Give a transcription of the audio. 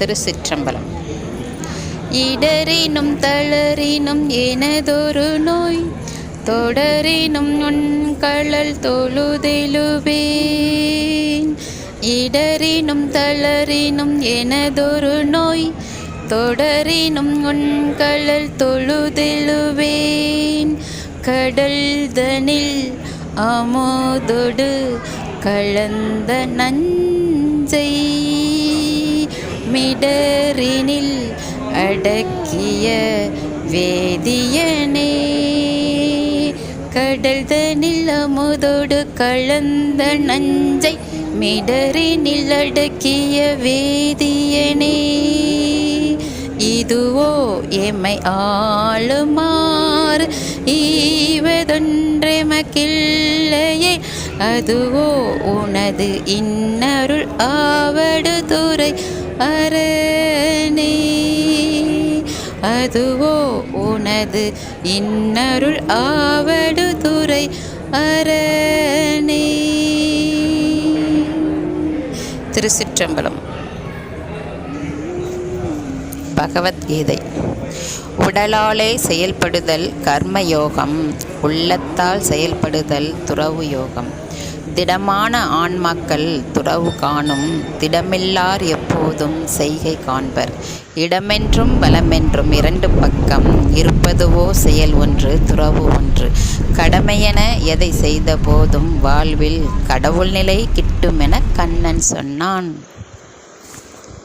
திருச்சிற்றம்பலம். இடரினும் தளரினும் எனதொரு நோய் தொடரினும் உன் கழல் தொழுதெழுவேன். இடரினும் தளரினும் எனதொரு நோய் தொடரினும் உன் கழல் தொழுதெழுவேன். கடல்தனில் அமோதொடு கலந்த நஞ்சை மிடரினில் அடக்கிய வேதியனே. கடல் தனில் அமுதோடு கலந்த நஞ்சை மிடரினில் அடக்கிய வேதியனே. இதுவோ எம்மை ஆளுமாறு ஈவதொன்றெமக்கில்லையே. அதுவோ உனது இன்னருள் ஆவடு துறை அரணே. அதுவோ உனது இன்னருள் ஆவடு துறை அரணே. திருச்சிற்றம்பலம். பகவத்கீதை. உடலாலே செயல்படுதல் கர்மயோகம் உள்ளத்தால் செயல்படுதல் துறவு யோகம் திடமான ஆன்மாக்கள் துறவு காணும் திடமில்லார் எப்போதும் செய்கை காண்பர். இடமென்றும் பலமென்றும் இரண்டு பக்கம் இருப்பதுவோ செயல் ஒன்று துறவு ஒன்று. கடமையென எதை செய்த போதும் வாழ்வில் கடவுள் நிலை கிட்டுமென கண்ணன் சொன்னான்.